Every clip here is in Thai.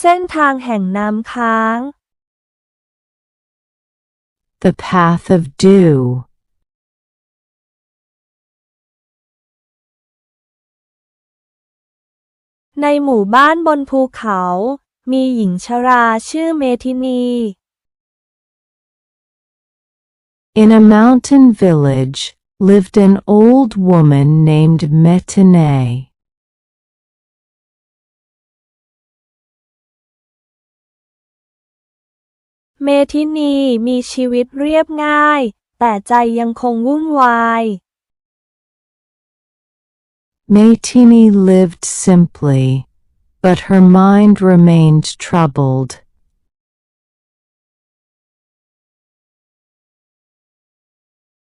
เส้นทางแห่งน้ำค้าง The path of dew. ในหมู่บ้านบนภูเขา มีหญิงชราชื่อเมทินี In a mountain village lived an old woman named Metine. เมทินีมีชีวิตเรียบง่าย แต่ใจยังคงวุ่นวาย Metini lived simply, but her mind remained troubled.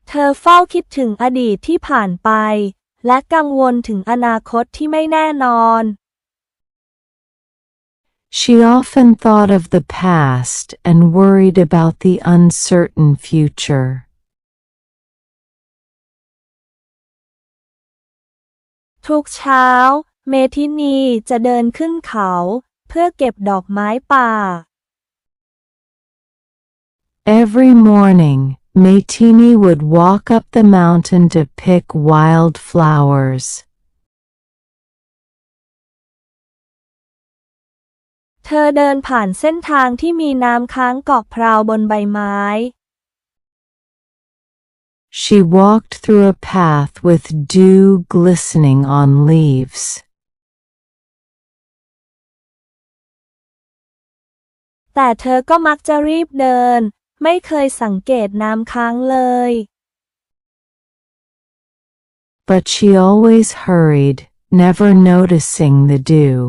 เธอเฝ้าคิดถึงอดีตที่ผ่านไป และกังวลถึงอนาคตที่ไม่แน่นอน She often thought of the past and worried about the uncertain future. ทุกเช้า เมทินีจะเดินขึ้นเขา เพื่อเก็บดอกไม้ป่า Every morning, Metini would walk up the mountain to pick wild เธอเดินผ่านเส้นทางที่มีน้ำค้างเกาะพราวบนใบไม้ She walked through a path with dew glistening on leaves. แต่เธอก็มักจะรีบเดิน ไม่เคยสังเกตน้ำค้างเลย But she always hurried, never noticing the dew.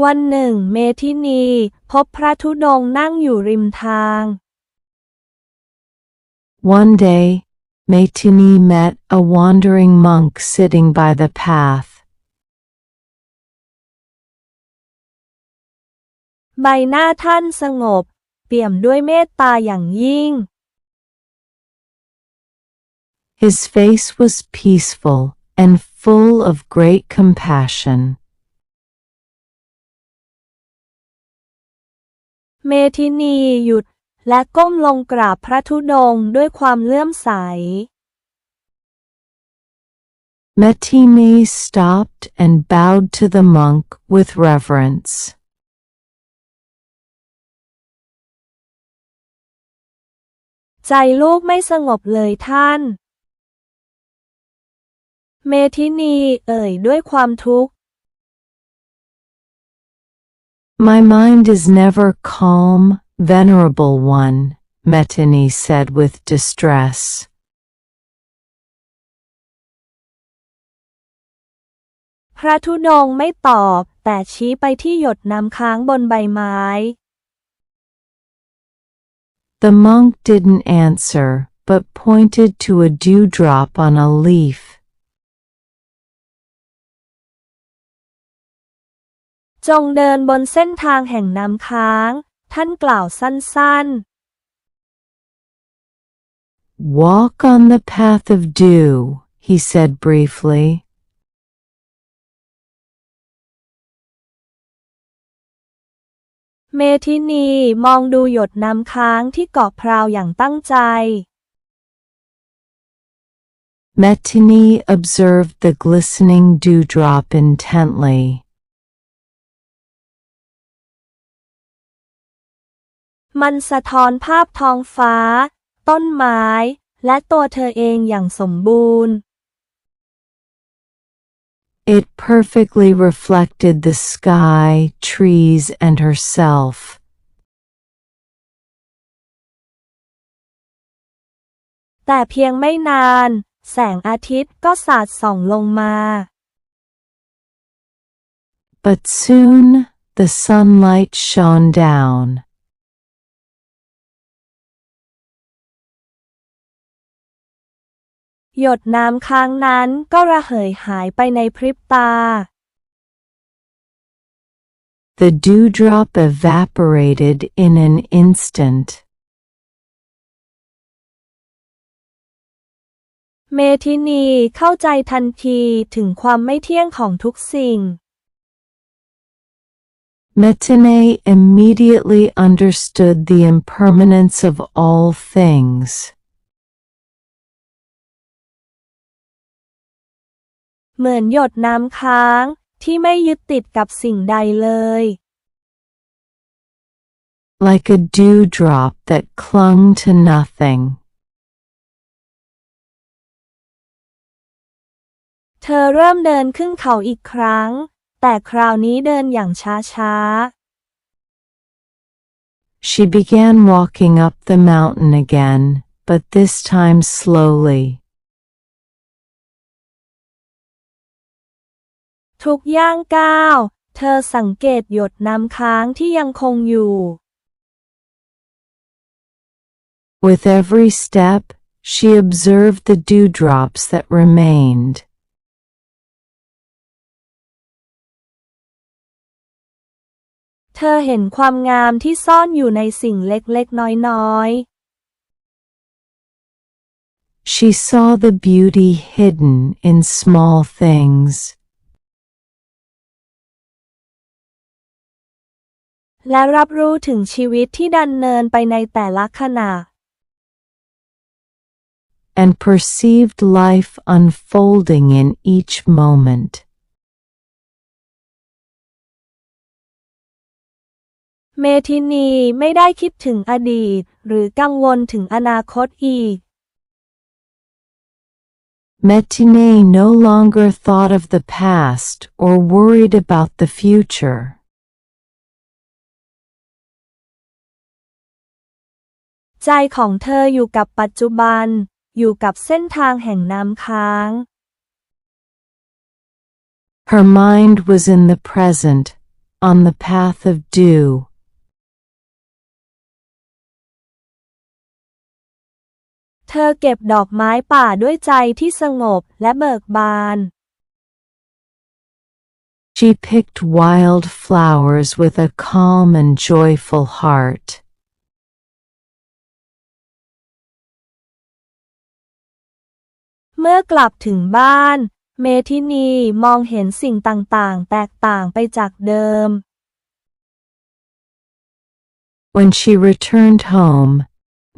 วันหนึ่งเมทินี พบพระธุดงค์นั่งอยู่ริมทาง One day, Metini met a wandering monk sitting by the path. ใบหน้าท่านสงบ เปี่ยมด้วยเมตตาอย่างยิ่ง His face was peaceful and full of great compassion. เมทินีหยุดและก้มลงกราบพระธุดงค์ด้วยความเลื่อมใส Metini stopped and bowed to the monk with reverence. ใจลูกไม่สงบเลยท่านเมทินีเอ่ยด้วยความทุกข์ My mind is never calm, venerable one, Metini said with distress. The monk didn't answer, but pointed to a dewdrop on a leaf. จงเดินบนเส้นทางแห่งน้ำค้าง ท่านกล่าวสั้น Walk on the path of dew, he said briefly. ๆเมทินีมองดูหยดน้ำค้างที่เกาะพราวอย่างตั้งใจ Metini observed the glistening dewdrop intently. มันสะท้อนภาพท้องฟ้า ต้นไม้ และตัวเธอเองอย่างสมบูรณ์ It perfectly reflected the sky, trees, and herself. แต่เพียงไม่นาน แสงอาทิตย์ก็สาดส่องลงมา But soon, the sunlight shone down. หยดน้ำค้างนั้นก็ระเหยหายไปในพริบตา The dewdrop evaporated in an instant. เมทินีเข้าใจทันทีถึงความไม่เที่ยงของทุกสิ่ง Metine immediately understood the impermanence of all things. เหมือนหยดน้ำค้างที่ไม่ยึดติดกับสิ่งใดเลย like a dewdrop that clung to nothing. เธอเริ่มเดินขึ้นเขาอีกครั้ง แต่คราวนี้เดินอย่างช้า She began walking up the mountain again, but this time slowly. ทุกย่างก้าว เธอสังเกตหยดน้ำค้างที่ยังคงอยู่ With every step, she observed the dewdrops that remained. เธอเห็นความงามที่ซ่อนอยู่ในสิ่งเล็กๆ น้อย She saw the beauty hidden in small things. และรับรู้ถึงชีวิตที่ดันเนินไปในแต่ละขณะ and perceived life unfolding in each moment. เมทินีไม่ได้คิดถึงอดีตหรือกังวลถึงอนาคตอีก Metine no longer thought of the past or worried about the future. ใจของเธออยู่กับปัจจุบัน อยู่กับเส้นทางแห่งน้ำค้าง Her mind was in the present, on the path of dew. เธอเก็บดอกไม้ป่าด้วยใจที่สงบและเบิกบาน She picked wild flowers with a calm and joyful heart. เมื่อกลับถึงบ้าน เมทินีมองเห็นสิ่งต่างๆ แตกต่างไปจากเดิม When she returned home,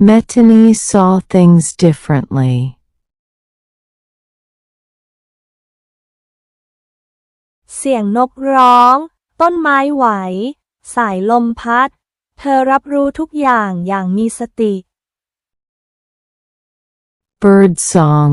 Metine saw things differently. เสียงนกร้อง ต้นไม้ไหว สายลมพัด เธอรับรู้ทุกอย่างอย่างมีสติ Bird song,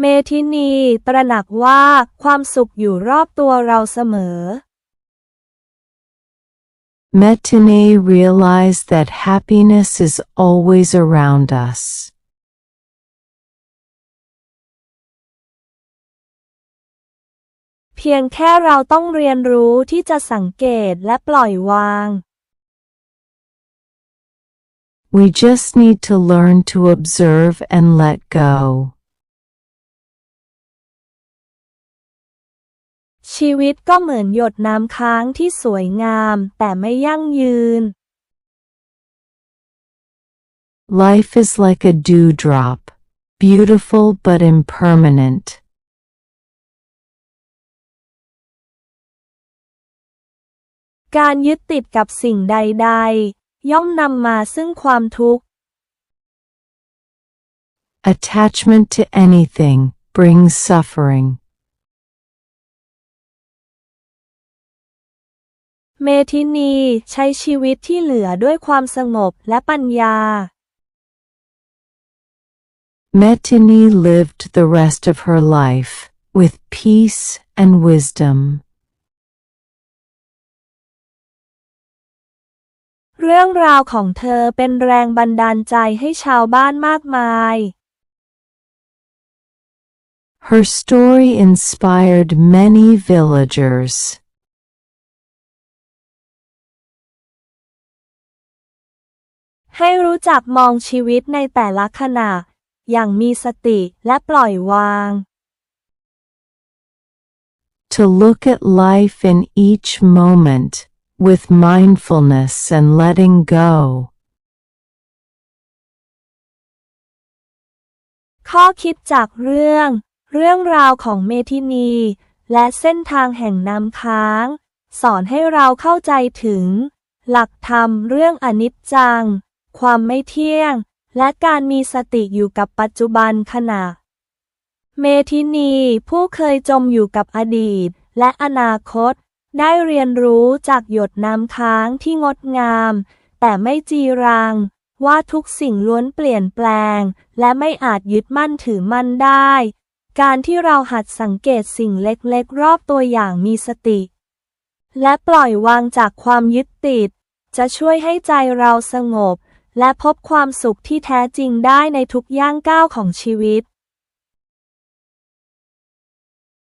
เมทินีตระหนักว่าความสุขอยู่รอบตัวเราเสมอ Metine realized that happiness is always around us. เพียงแค่เราต้องเรียนรู้ที่จะสังเกตและปล่อยวาง We just need to learn to observe and let go. ชีวิตก็เหมือนหยดน้ำค้างที่สวยงาม แต่ไม่ยั่งยืน Life is like a dewdrop, beautiful but impermanent. การยึดติดกับสิ่งใด ๆ ย่อมนำมาซึ่งความทุกข์ Attachment to anything brings suffering. เมทินีใช้ชีวิตที่เหลือด้วยความสงบและปัญญา Metine lived the rest of her life with peace and wisdom. เรื่องราวของเธอเป็นแรงบันดาลใจให้ชาวบ้านมากมาย Her story inspired many villagers. ให้รู้จักมองชีวิตในแต่ละขณะ อย่างมีสติและปล่อยวาง To look at life in each moment with mindfulness and letting go. ข้อคิดจากเรื่อง เรื่องราวของเมทินี และเส้นทางแห่งน้ำค้าง สอนให้เราเข้าใจถึง หลักธรรมเรื่องอนิจจัง ความไม่เที่ยง และการมีสติอยู่กับปัจจุบันขณะ เมทินีผู้เคยจมอยู่กับอดีต และอนาคต ได้เรียนรู้จากหยดน้ำค้างที่งดงาม แต่ไม่จีรัง ว่าทุกสิ่งล้วนเปลี่ยนแปลง และไม่อาจยึดมั่นถือมั่นได้ การที่เราหัดสังเกตสิ่งเล็กๆ รอบตัวอย่างมีสติ และปล่อยวางจากความยึดติด จะช่วยให้ใจเราสงบ และพบความสุขที่แท้จริงได้ในทุกย่างก้าวของชีวิต